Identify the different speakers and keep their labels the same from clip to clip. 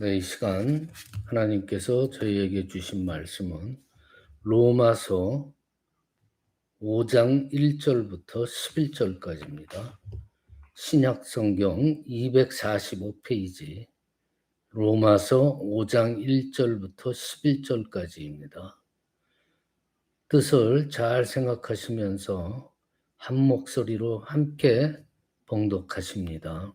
Speaker 1: 네, 이 시간 하나님께서 저희에게 주신 말씀은 로마서 5장 1절부터 11절까지입니다. 신약 성경 245페이지 로마서 5장 1절부터 11절까지입니다. 뜻을 잘 생각하시면서 한 목소리로 함께 봉독하십니다.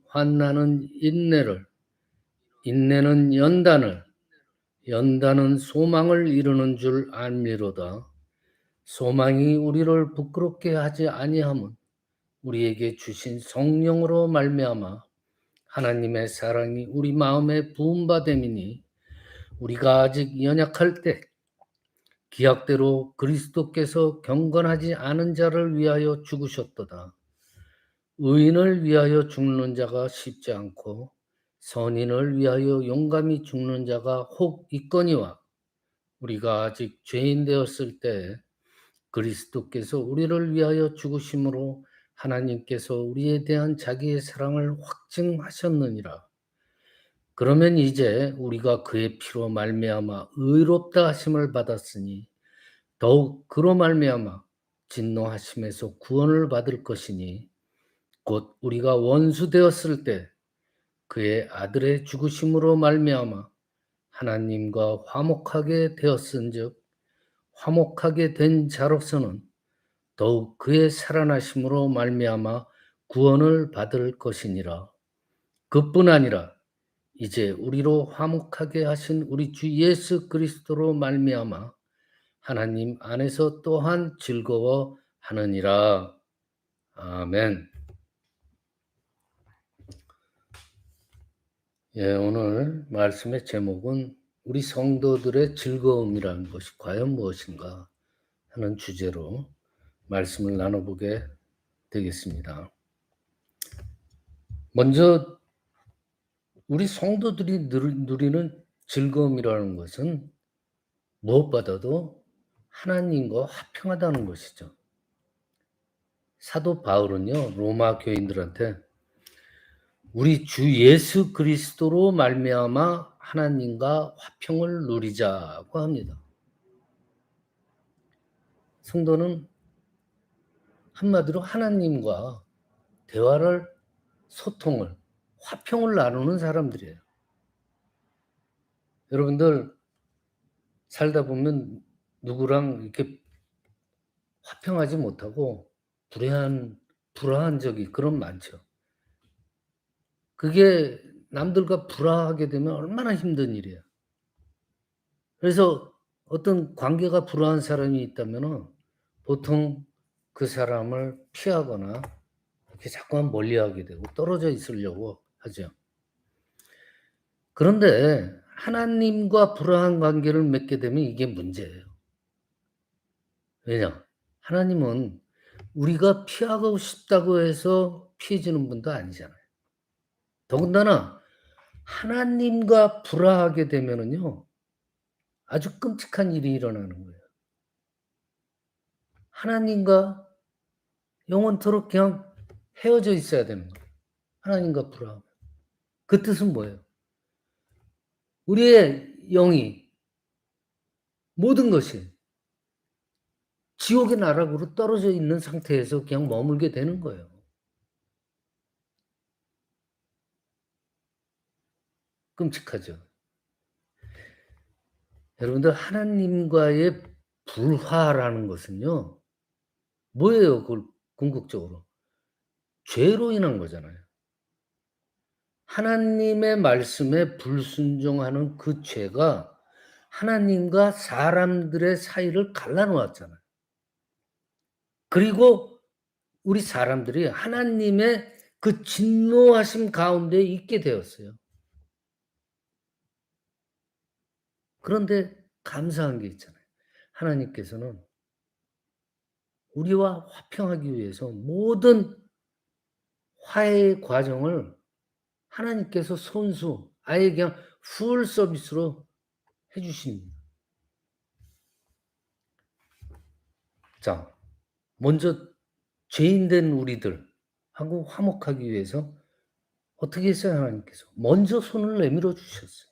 Speaker 1: 환난은 인내를, 인내는 연단을, 연단은 소망을 이루는 줄 알미로다. 소망이 우리를 부끄럽게 하지 아니함은 우리에게 주신 성령으로 말미암아 하나님의 사랑이 우리 마음에 부음받음이니 우리가 아직 연약할 때 기약대로 그리스도께서 경건하지 않은 자를 위하여 죽으셨도다. 의인을 위하여 죽는 자가 쉽지 않고 선인을 위하여 용감히 죽는 자가 혹 있거니와 우리가 아직 죄인 되었을 때 그리스도께서 우리를 위하여 죽으심으로 하나님께서 우리에 대한 자기의 사랑을 확증하셨느니라. 그러면 이제 우리가 그의 피로 말미암아 의롭다 하심을 받았으니 더욱 그로 말미암아 진노하심에서 구원을 받을 것이니 곧 우리가 원수 되었을 때 그의 아들의 죽으심으로 말미암아 하나님과 화목하게 되었은즉 화목하게 된 자로서는 더욱 그의 살아나심으로 말미암아 구원을 받을 것이니라. 그뿐 아니라 이제 우리로 화목하게 하신 우리 주 예수 그리스도로 말미암아 하나님 안에서 또한 즐거워하느니라. 아멘. 예, 오늘 말씀의 제목은 우리 성도들의 즐거움이라는 것이 과연 무엇인가 하는 주제로 말씀을 나눠보게 되겠습니다. 먼저 우리 성도들이 누리는 즐거움이라는 것은 무엇보다도 하나님과 화평하다는 것이죠. 사도 바울은요 로마 교인들한테 우리 주 예수 그리스도로 말미암아 하나님과 화평을 누리자고 합니다. 성도는 한마디로 하나님과 대화를 소통을 화평을 나누는 사람들이에요. 여러분들 살다 보면 누구랑 이렇게 화평하지 못하고 불행한 불화한 적이 그런 많죠. 그게 남들과 불화하게 되면 얼마나 힘든 일이야. 그래서 어떤 관계가 불화한 사람이 있다면 보통 그 사람을 피하거나 이렇게 자꾸만 멀리하게 되고 떨어져 있으려고 하죠. 그런데 하나님과 불화한 관계를 맺게 되면 이게 문제예요. 왜냐? 하나님은 우리가 피하고 싶다고 해서 피해주는 분도 아니잖아요. 더군다나 하나님과 불화하게 되면은요, 아주 끔찍한 일이 일어나는 거예요. 하나님과 영원토록 그냥 헤어져 있어야 되는 거예요. 하나님과 불화하면. 그 뜻은 뭐예요? 우리의 영이 모든 것이 지옥의 나락으로 떨어져 있는 상태에서 그냥 머물게 되는 거예요. 끔찍하죠. 여러분들 하나님과의 불화라는 것은요. 뭐예요? 그 궁극적으로 죄로 인한 거잖아요. 하나님의 말씀에 불순종하는 그 죄가 하나님과 사람들의 사이를 갈라놓았잖아요. 그리고 우리 사람들이 하나님의 그 진노하심 가운데 있게 되었어요. 그런데 감사한 게 있잖아요. 하나님께서는 우리와 화평하기 위해서 모든 화해의 과정을 하나님께서 손수 아예 그냥 풀 서비스로 해 주십니다. 자, 먼저 죄인 된 우리들하고 화목하기 위해서 어떻게 했어요, 하나님께서? 먼저 손을 내밀어 주셨어요.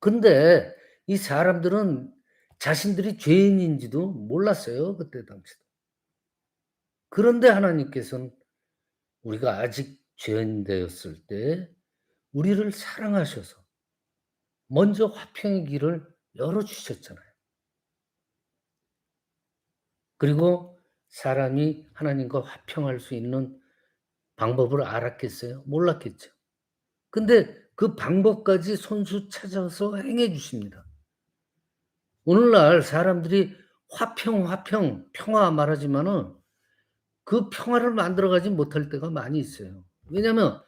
Speaker 1: 근데 이 사람들은 자신들이 죄인인지도 몰랐어요, 그때 당시도. 그런데 하나님께서는 우리가 아직 죄인 되었을 때 우리를 사랑하셔서 먼저 화평의 길을 열어 주셨잖아요. 그리고 사람이 하나님과 화평할 수 있는 방법을 알았겠어요? 몰랐겠죠. 근데 그 방법까지 손수 찾아서 행해 주십니다. 오늘날 사람들이 화평, 화평, 평화 말하지만은 그 평화를 만들어가지 못할 때가 많이 있어요. 왜냐면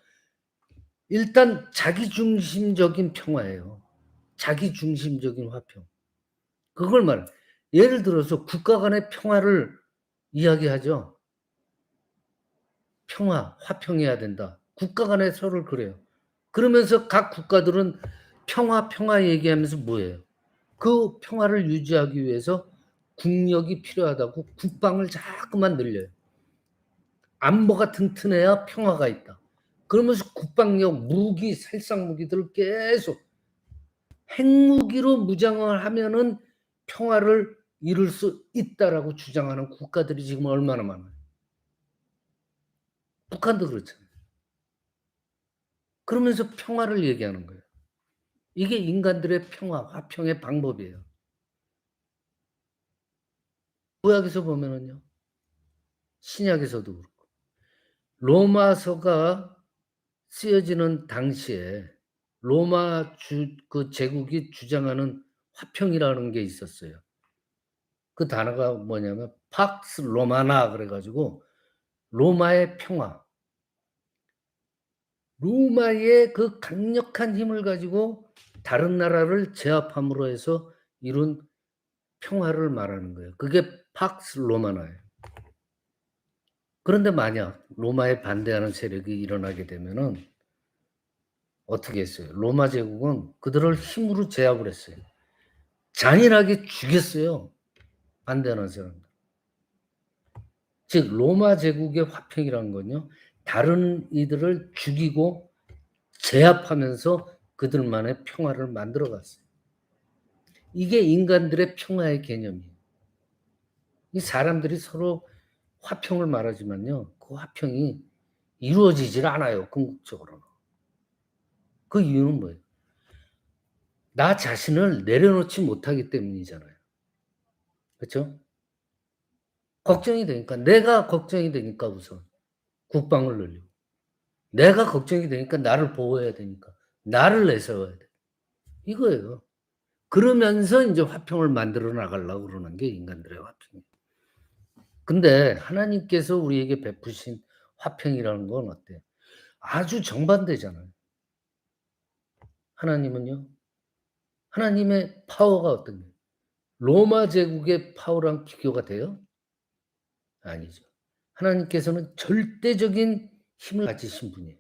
Speaker 1: 일단 자기 중심적인 평화예요. 자기 중심적인 화평. 그걸 말 예를 들어서 국가 간의 평화를 이야기하죠. 평화, 화평해야 된다. 국가 간에 서로 그래요. 그러면서 각 국가들은 평화, 평화 얘기하면서 뭐예요? 그 평화를 유지하기 위해서 국력이 필요하다고 국방을 자꾸만 늘려요. 안보가 튼튼해야 평화가 있다. 그러면서 국방력, 무기, 살상 무기들을 계속 핵무기로 무장을 하면은 평화를 이룰 수 있다라고 주장하는 국가들이 지금 얼마나 많아요. 북한도 그렇잖아요. 그러면서 평화를 얘기하는 거예요. 이게 인간들의 평화, 화평의 방법이에요. 구약에서 보면은요. 신약에서도 그렇고. 로마서가 쓰여지는 당시에 로마 주, 그 제국이 주장하는 화평이라는 게 있었어요. 그 단어가 뭐냐면 팍스 로마나 그래가지고 로마의 평화. 로마의 그 강력한 힘을 가지고 다른 나라를 제압함으로 해서 이룬 평화를 말하는 거예요. 그게 팍스 로마나예요. 그런데 만약 로마에 반대하는 세력이 일어나게 되면은 어떻게 했어요? 로마 제국은 그들을 힘으로 제압을 했어요. 잔인하게 죽였어요. 반대하는 사람들. 즉 로마 제국의 화평이라는 건요. 다른 이들을 죽이고 제압하면서 그들만의 평화를 만들어 갔어요. 이게 인간들의 평화의 개념이에요. 이 사람들이 서로 화평을 말하지만요. 그 화평이 이루어지질 않아요. 궁극적으로는. 그 이유는 뭐예요? 나 자신을 내려놓지 못하기 때문이잖아요. 그렇죠? 걱정이 되니까 내가 걱정이 되니까 우선 국방을 늘리고 내가 걱정이 되니까 나를 보호해야 되니까 나를 내세워야 돼. 이거예요. 그러면서 이제 화평을 만들어 나가려고 그러는 게 인간들의 화평이에요. 근데 하나님께서 우리에게 베푸신 화평이라는 건 어때요? 아주 정반대잖아요. 하나님은요. 하나님의 파워가 어떤 거예요? 로마 제국의 파워랑 비교가 돼요? 아니죠. 하나님께서는 절대적인 힘을 가지신 분이에요.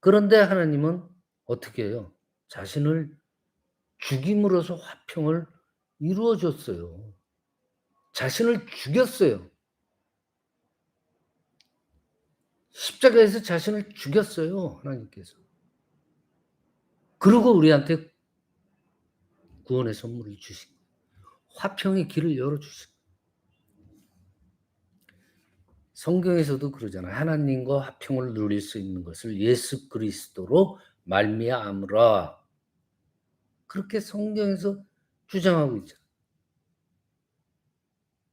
Speaker 1: 그런데 하나님은 어떻게 해요? 자신을 죽임으로써 화평을 이루어 줬어요. 자신을 죽였어요. 십자가에서 자신을 죽였어요. 하나님께서. 그리고 우리한테 구원의 선물을 주신 화평의 길을 열어주신 성경에서도 그러잖아요. 하나님과 화평을 누릴 수 있는 것을 예수 그리스도로 말미암으라. 그렇게 성경에서 주장하고 있잖아요.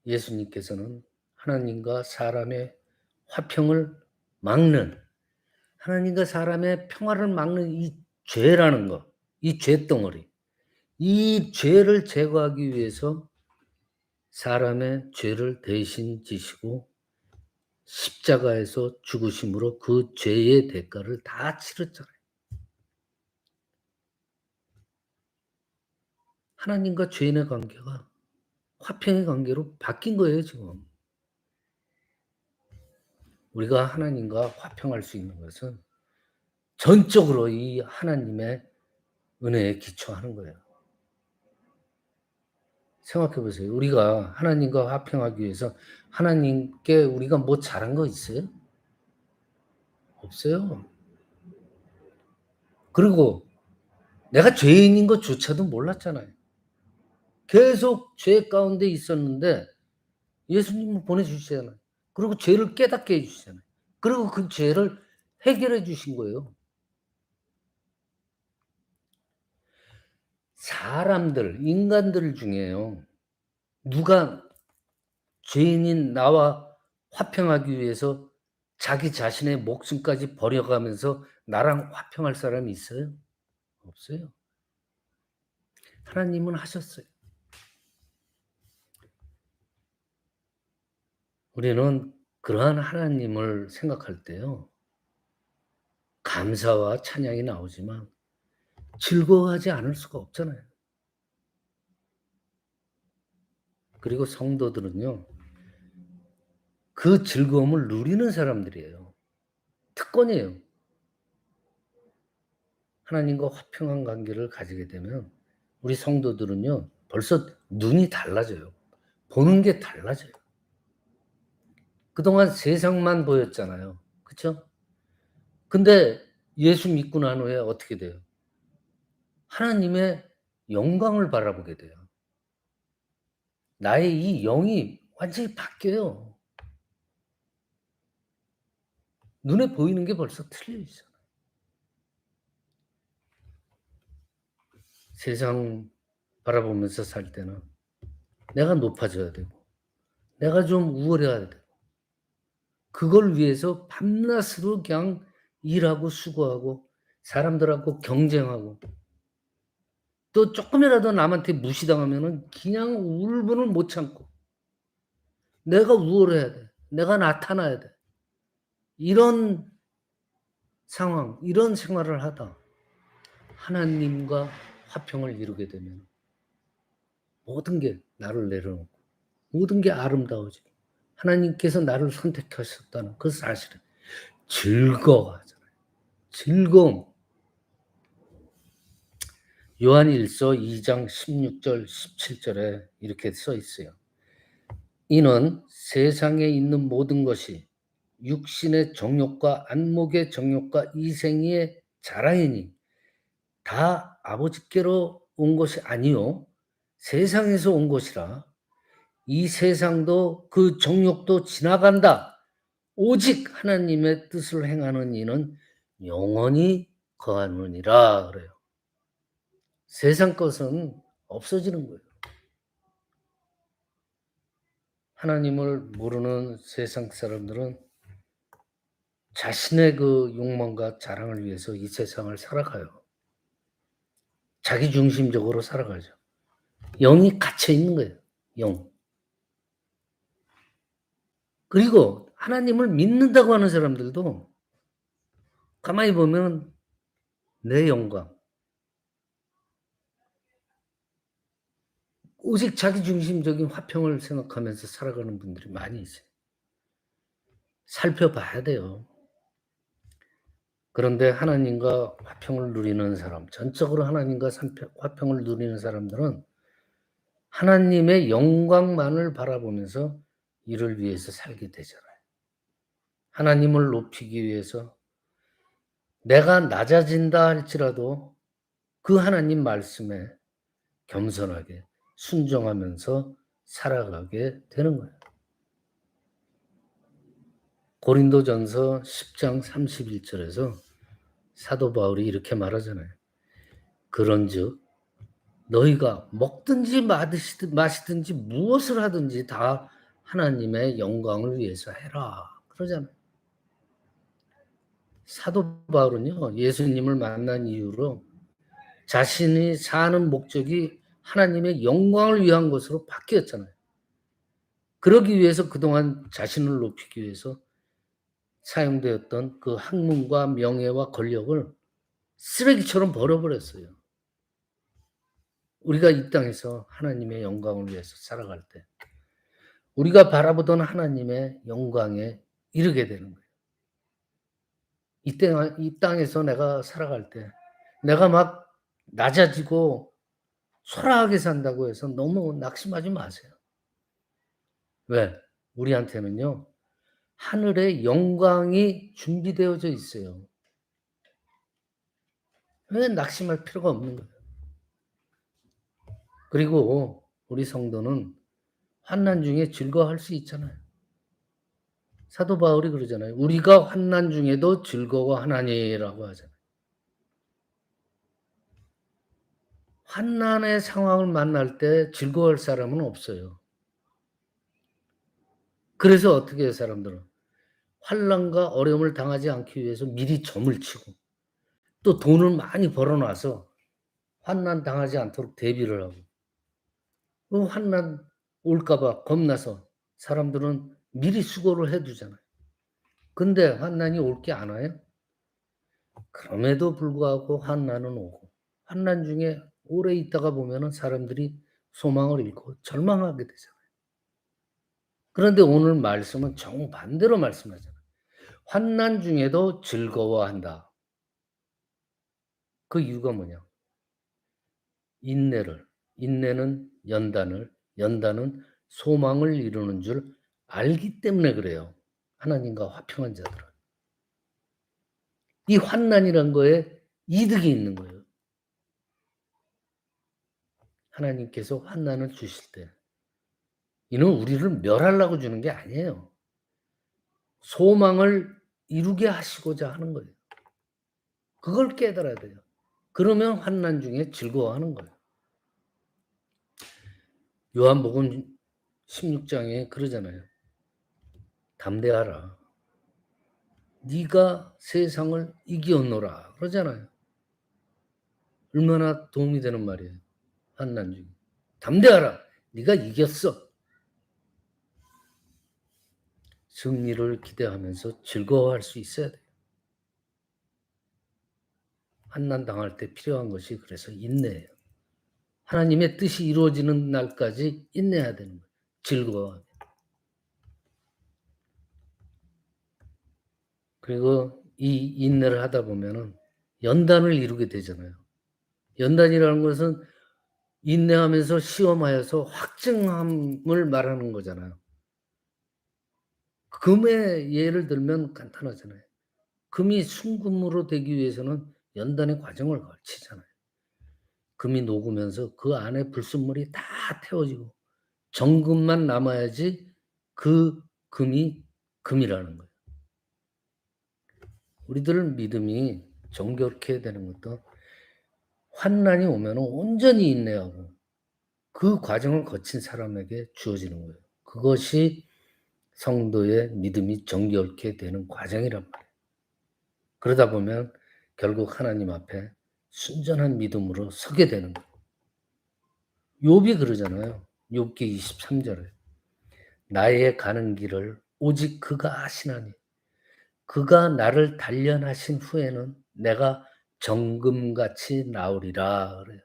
Speaker 1: 예수님께서는 하나님과 사람의 화평을 막는 하나님과 사람의 평화를 막는 이 죄라는 것, 이 죄덩어리, 이 죄를 제거하기 위해서 사람의 죄를 대신 지시고 십자가에서 죽으심으로 그 죄의 대가를 다 치렀잖아요. 하나님과 죄인의 관계가 화평의 관계로 바뀐 거예요, 지금. 우리가 하나님과 화평할 수 있는 것은 전적으로 이 하나님의 은혜에 기초하는 거예요. 생각해 보세요. 우리가 하나님과 화평하기 위해서 하나님께 우리가 뭐 잘한 거 있어요? 없어요. 그리고 내가 죄인인 것조차도 몰랐잖아요. 계속 죄 가운데 있었는데 예수님을 보내주시잖아요. 그리고 죄를 깨닫게 해주시잖아요. 그리고 그 죄를 해결해 주신 거예요. 사람들, 인간들 중에요. 누가 죄인인 나와 화평하기 위해서 자기 자신의 목숨까지 버려가면서 나랑 화평할 사람이 있어요? 없어요. 하나님은 하셨어요. 우리는 그러한 하나님을 생각할 때요. 감사와 찬양이 나오지만 즐거워하지 않을 수가 없잖아요. 그리고 성도들은요. 그 즐거움을 누리는 사람들이에요. 특권이에요. 하나님과 화평한 관계를 가지게 되면 우리 성도들은요. 벌써 눈이 달라져요. 보는 게 달라져요. 그동안 세상만 보였잖아요. 그쵸? 근데 예수 믿고 난 후에 어떻게 돼요? 하나님의 영광을 바라보게 돼요. 나의 이 영이 완전히 바뀌어요. 눈에 보이는 게 벌써 틀려 있잖아요. 세상 바라보면서 살 때는 내가 높아져야 되고, 내가 좀 우월해야 되고, 그걸 위해서 밤낮으로 그냥 일하고 수고하고, 사람들하고 경쟁하고, 또 조금이라도 남한테 무시당하면은 그냥 울분을 못 참고 내가 우월해야 돼. 내가 나타나야 돼. 이런 상황, 이런 생활을 하다 하나님과 화평을 이루게 되면 모든 게 나를 내려놓고 모든 게 아름다워지고 하나님께서 나를 선택하셨다는 그 사실은 즐거워하잖아요. 즐거움. 요한 1서 2장 16절 17절에 이렇게 써 있어요. 이는 세상에 있는 모든 것이 육신의 정욕과 안목의 정욕과 이생의 자랑이니 다 아버지께로 온 것이 아니요 세상에서 온 것이라 이 세상도 그 정욕도 지나간다. 오직 하나님의 뜻을 행하는 이는 영원히 거하느니라 그래요. 세상 것은 없어지는 거예요. 하나님을 모르는 세상 사람들은 자신의 그 욕망과 자랑을 위해서 이 세상을 살아가요. 자기 중심적으로 살아가죠. 영이 갇혀 있는 거예요. 영. 그리고 하나님을 믿는다고 하는 사람들도 가만히 보면 내 영광, 오직 자기 중심적인 화평을 생각하면서 살아가는 분들이 많이 있어요. 살펴봐야 돼요. 그런데 하나님과 화평을 누리는 사람, 전적으로 하나님과 화평을 누리는 사람들은 하나님의 영광만을 바라보면서 이를 위해서 살게 되잖아요. 하나님을 높이기 위해서 내가 낮아진다 할지라도 그 하나님 말씀에 겸손하게 순종하면서 살아가게 되는 거예요. 고린도전서 10장 31절에서 사도 바울이 이렇게 말하잖아요. 그런즉 너희가 먹든지 마시든지 무엇을 하든지 다 하나님의 영광을 위해서 해라. 그러잖아요. 사도 바울은요, 예수님을 만난 이후로 자신이 사는 목적이 하나님의 영광을 위한 것으로 바뀌었잖아요. 그러기 위해서 그동안 자신을 높이기 위해서 사용되었던 그 학문과 명예와 권력을 쓰레기처럼 버려버렸어요. 우리가 이 땅에서 하나님의 영광을 위해서 살아갈 때 우리가 바라보던 하나님의 영광에 이르게 되는 거예요. 이, 땅, 이 땅에서 내가 살아갈 때 내가 막 낮아지고 소라하게 산다고 해서 너무 낙심하지 마세요. 왜? 우리한테는요, 하늘의 영광이 준비되어져 있어요. 왜 낙심할 필요가 없는 거예요? 그리고 우리 성도는 환난 중에 즐거워할 수 있잖아요. 사도 바울이 그러잖아요. 우리가 환난 중에도 즐거워하나니라고 하잖아요. 환난의 상황을 만날 때 즐거워할 사람은 없어요. 그래서 어떻게 해요, 사람들은? 환난과 어려움을 당하지 않기 위해서 미리 점을 치고 또 돈을 많이 벌어놔서 환난 당하지 않도록 대비를 하고 그 환난 올까봐 겁나서 사람들은 미리 수고를 해두잖아요. 근데 환난이 올 게 안 와요? 그럼에도 불구하고 환난은 오고 환난 중에 오래 있다가 보면은 사람들이 소망을 잃고 절망하게 되잖아요. 그런데 오늘 말씀은 정반대로 말씀하잖아요. 환난 중에도 즐거워한다. 그 이유가 뭐냐? 인내를, 인내는 연단을, 연단은 소망을 이루는 줄 알기 때문에 그래요. 하나님과 화평한 자들은. 이 환난이란 거에 이득이 있는 거예요. 하나님께서 환난을 주실 때 이는 우리를 멸하려고 주는 게 아니에요. 소망을 이루게 하시고자 하는 거예요. 그걸 깨달아야 돼요. 그러면 환난 중에 즐거워하는 거예요. 요한복음 16장에 그러잖아요. 담대하라. 네가 세상을 이기었노라 그러잖아요. 얼마나 도움이 되는 말이에요. 환난 중에. 담대하라. 네가 이겼어. 승리를 기대하면서 즐거워할 수 있어야 돼요. 환난 당할 때 필요한 것이 그래서 인내예요. 하나님의 뜻이 이루어지는 날까지 인내해야 되는 거예요. 즐거워하게. 그리고 이 인내를 하다 보면은 연단을 이루게 되잖아요. 연단이라는 것은 인내하면서 시험하여서 확증함을 말하는 거잖아요. 금의 예를 들면 간단하잖아요. 금이 순금으로 되기 위해서는 연단의 과정을 거치잖아요. 금이 녹으면서 그 안에 불순물이 다 태워지고 정금만 남아야지 그 금이 금이라는 거예요. 우리들 믿음이 정결케 되는 것도 환난이 오면 온전히 인내하고 그 과정을 거친 사람에게 주어지는 거예요. 그것이 성도의 믿음이 정결케 되는 과정이란 말이에요. 그러다 보면 결국 하나님 앞에 순전한 믿음으로 서게 되는 거예요. 욥이 그러잖아요. 욥기 23절에 나의 가는 길을 오직 그가 아시나니 그가 나를 단련하신 후에는 내가 정금같이 나오리라 그래요.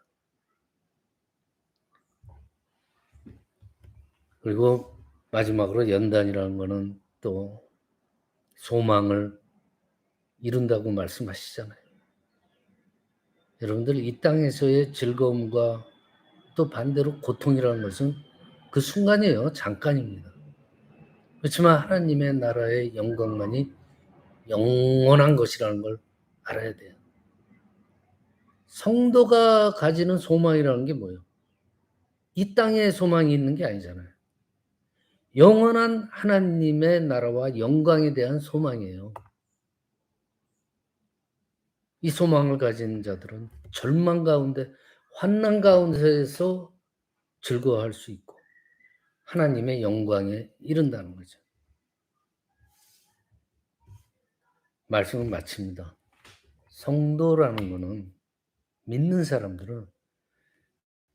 Speaker 1: 그리고 마지막으로 연단이라는 거는 또 소망을 이룬다고 말씀하시잖아요. 여러분들 이 땅에서의 즐거움과 또 반대로 고통이라는 것은 그 순간이에요. 잠깐입니다. 그렇지만 하나님의 나라의 영광만이 영원한 것이라는 걸 알아야 돼요. 성도가 가지는 소망이라는 게 뭐예요? 이 땅에 소망이 있는 게 아니잖아요. 영원한 하나님의 나라와 영광에 대한 소망이에요. 이 소망을 가진 자들은 절망 가운데, 환난 가운데에서 즐거워할 수 있고, 하나님의 영광에 이른다는 거죠. 말씀을 마칩니다. 성도라는 것은 믿는 사람들은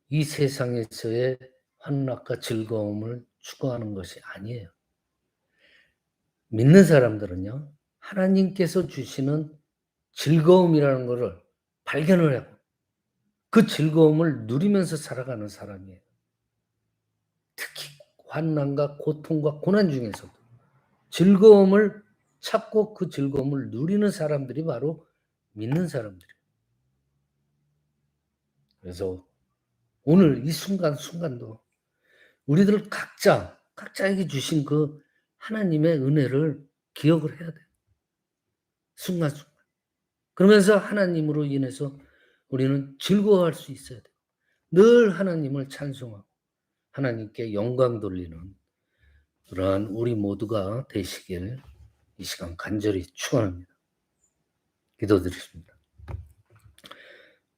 Speaker 1: 이 세상에서의 환락과 즐거움을 추구하는 것이 아니에요. 믿는 사람들은요, 하나님께서 주시는 즐거움이라는 것을 발견을 하고 그 즐거움을 누리면서 살아가는 사람이에요. 특히 환난과 고통과 고난 중에서도 즐거움을 찾고 그 즐거움을 누리는 사람들이 바로 믿는 사람들이에요. 그래서 오늘 이 순간 순간도 우리들 각자 각자에게 주신 그 하나님의 은혜를 기억을 해야 돼요. 순간순간. 그러면서 하나님으로 인해서 우리는 즐거워할 수 있어야 돼요. 늘 하나님을 찬송하고 하나님께 영광 돌리는 그러한 우리 모두가 되시길 이 시간 간절히 축원합니다. 기도드리겠습니다.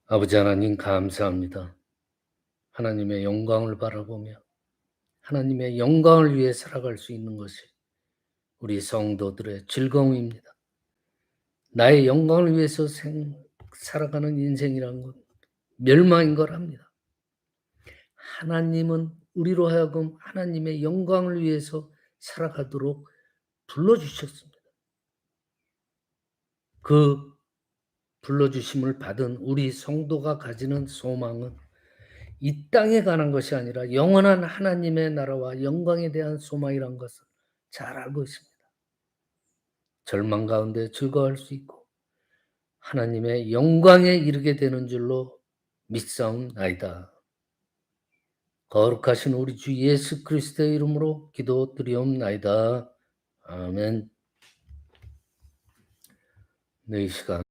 Speaker 1: 아버지 하나님 감사합니다. 하나님의 영광을 바라보며 하나님의 영광을 위해 살아갈 수 있는 것이 우리 성도들의 즐거움입니다. 나의 영광을 위해서 생, 살아가는 인생이란 건 멸망인 걸 합니다. 하나님은 우리로 하여금 하나님의 영광을 위해서 살아가도록 불러주셨습니다. 그 불러주심을 받은 우리 성도가 가지는 소망은 이 땅에 관한 것이 아니라 영원한 하나님의 나라와 영광에 대한 소망이란 것을 잘 알고 있습니다. 절망 가운데 즐거워할 수 있고 하나님의 영광에 이르게 되는 줄로 믿사옵나이다. 거룩하신 우리 주 예수 그리스도의 이름으로 기도드리옵나이다. 아멘. 네, 이 시간